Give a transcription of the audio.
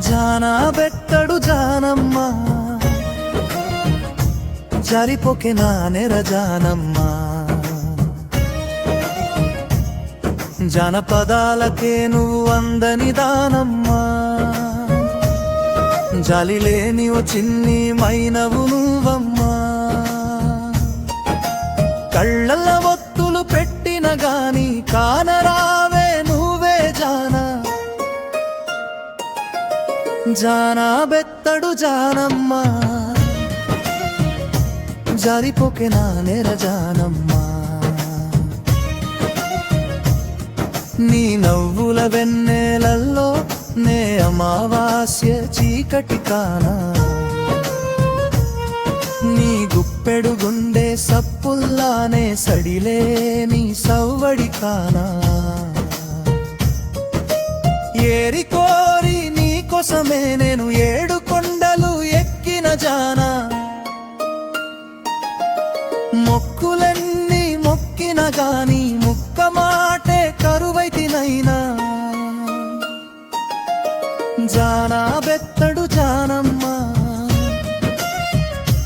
జానా బెత్తడు జానమ్మ. జారిపోకే నా నెర జానమ్మ. జానపదాలకే నువ్వు అందని దానమ్మా. జాలి లేని ఓ చిన్ని మైనవు నువ్వమ్మా. కళ్ళల్ల ఒత్తులు పెట్టిన గాని కానర జానా బెత్తడు జానమ్మ. జారిపోకే నా నెర జానమ్మా. నీ నవ్వుల వెన్నెలల్లో నే అమావాస్య చీకటి కానా. నీ గుప్పెడు గుండె సప్పుల్లానే సడిలే నీ సవ్వడి కానా. ఏరి కోసమే నేను ఏడు కొండలు ఎక్కిన జానా. మొక్కులన్నీ మొక్కిన గాని ముక్క మాటే కరువైతినైనా జానా బెత్తడు జానం